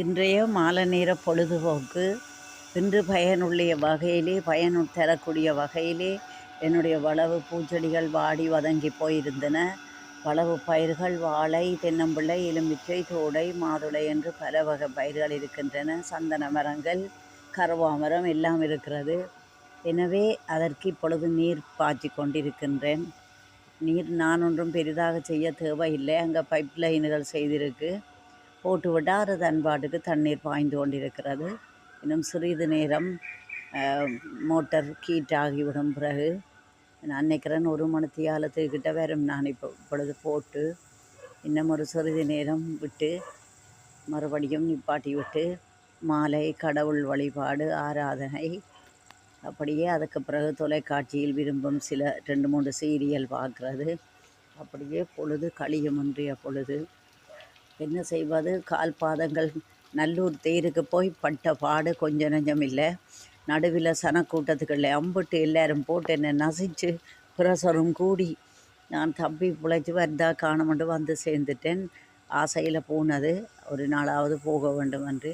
இன்றைய மாலை நேர பொழுதுபோக்கு இன்று பயனுள்ள வகையிலே பயன் தரக்கூடிய வகையிலே என்னுடைய வளவு பூச்செடிகள் வாடி வதங்கி போயிருந்தன. வளவு பயிர்கள் வாழை தென்னம்பிள்ளை எலுமிச்சை தோடை மாதுளை என்று பல வகை பயிர்கள் இருக்கின்றன. சந்தன மரங்கள் கருவா மரம் எல்லாம் இருக்கிறது. எனவே அதற்கு இப்பொழுது நீர் பாய்ச்சி கொண்டிருக்கின்றேன். நீர் நான் ஒன்றும் பெரிதாக செய்ய தேவையில்லை. அங்கே பைப் லைன்கள் செய்திருக்கு. போட்டு விட்டால் அது தண்ணீர் பாய்ந்து கொண்டிருக்கிறது. இன்னும் சிறிது நேரம் மோட்டர் ஹீட் ஆகிவிடும் பிறகு நான் நினைக்கிறேன் ஒரு மணித்தியாலத்துக்கிட்ட வரும். நான் இப்போ இப்பொழுது போட்டு இன்னும் ஒரு சிறிது நேரம் விட்டு மறுபடியும் நிப்பாட்டி விட்டு மாலை கடவுள் வழிபாடு ஆராதனை அப்படியே அதுக்கு பிறகு தொலைக்காட்சியில் விரும்பும் சில ரெண்டு மூன்று சீரியல் பார்க்குறது. அப்படியே பொழுது கழியும் இன்றைய பொழுது. என்ன செய்வது? கால் பாதங்கள் நல்லூர் தேருக்கு போய் பட்ட பாடு கொஞ்சம் நஞ்சம் இல்லை. நடுவில் சனக்கூட்டத்துக்குள்ள அம்பிட்டு எல்லாரும் போட்டு என்னை நசிச்சு பிரசரும் கூடி நான் தம்பி பிழைச்சி வந்தா காணமண்டு வந்து சேர்ந்துட்டேன். ஆசையில் போனது. ஒரு நாளாவது போக வேண்டும் என்று